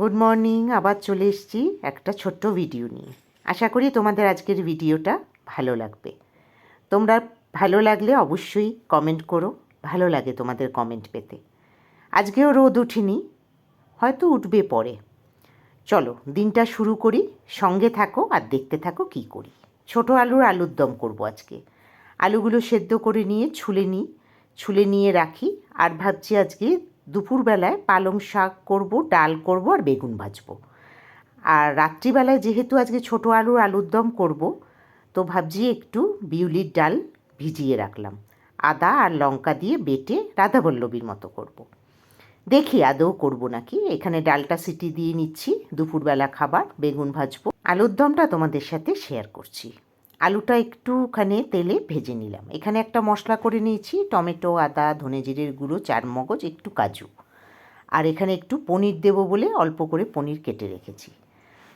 Good morning আবার চলে এসেছি একটা ছোট্ট ভিডিও নিয়ে। আশা করি তোমাদের আজকের ভিডিওটা ভালো লাগবে। তোমরা ভালো লাগলে অবশ্যই কমেন্ট করো, ভালো লাগে তোমাদের কমেন্ট পেতে। আজকেও রোদ উঠিনি, হয়তো উঠবে পরে। চলো, দিনটা শুরু করি, সঙ্গে থাকো আর দেখতে থাকো কি করি। ছোট আলুর আলুর দম করব আজকে। আলুগুলো সেদ্ধ করে নিয়ে, ছুলে নিই, ছুলে নিয়ে রাখি, আর ভাবছি আজকে দুপুরবেলায় পালং শাক করব, ডাল করব আর বেগুন ভাজবো। আর রাত্রিবেলায় যেহেতু আজকে ছোট আলুর আলুর দম করব, তো ভাবছি একটু বিউলির ডাল ভিজিয়ে রাখলাম। আদা আর লঙ্কা দিয়ে বেটে রাধাবল্লবীর মতো করব। দেখি আদৌ করব নাকি? এখানে ডালটা সিটি দিয়ে নিচ্ছি, দুপুরবেলা খাবার, বেগুন ভাজবো। আলুর দমটা তোমাদের সাথে শেয়ার করছি। আলুটা একটুখানি তেলে ভেজে নিলাম। এখানে একটা মশলা করে নিয়েছি, টমেটো, আদা, ধনে জিরের গুঁড়ো, চার মগজ, একটু কাজু। আর এখানে একটু পনির দেবো বলে অল্প করে পনির কেটে রেখেছি।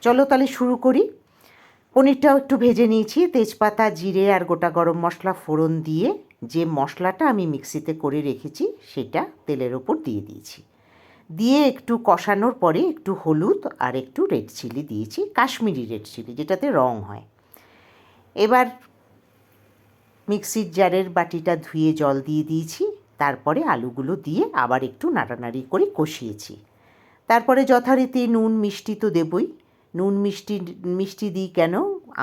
চলো তাহলে শুরু করি। পনিরটাও একটু ভেজে নিয়েছি, তেজপাতা, জিরে আর গোটা গরম মশলা ফোড়ন দিয়ে যে মশলাটা আমি মিক্সিতে করে রেখেছি সেটা তেলের ওপর দিয়ে দিয়েছি। দিয়ে একটু কষানোর পরে একটু হলুদ আর একটু রেড চিলি দিয়েছি, কাশ্মীরি রেড চিলি, যেটাতে রং হয়। এবার মিক্সির জারের বাটিটা ধুয়ে জল দিয়ে দিয়েছি, তারপরে আলুগুলো দিয়ে আবার একটু নাড়ানাড়ি করে কষিয়েছি। তারপরে যথারীতি নুন মিষ্টি তো দেবই। নুন মিষ্টি মিষ্টি দিই কেন?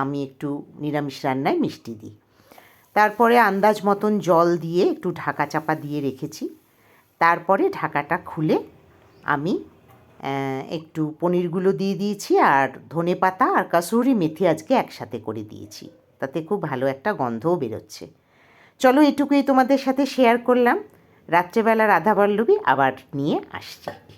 আমি একটু নিরামিষ রান্নায় মিষ্টি দিই। তারপরে আন্দাজ মতন জল দিয়ে একটু ঢাকা চাপা দিয়ে রেখেছি। তারপরে ঢাকাটা খুলে আমি একটু পনিরগুলো দিয়ে দিয়েছি আর ধনে পাতা আর কাসুরি মেথি আজকে একসাথে করে দিয়েছি। তাতে খুব ভালো একটা গন্ধও বেরোচ্ছে। চলো এটুকুই তোমাদের সাথে শেয়ার করলাম। রাত্রেবেলা রাধাবল্লভী আবার নিয়ে আসছি।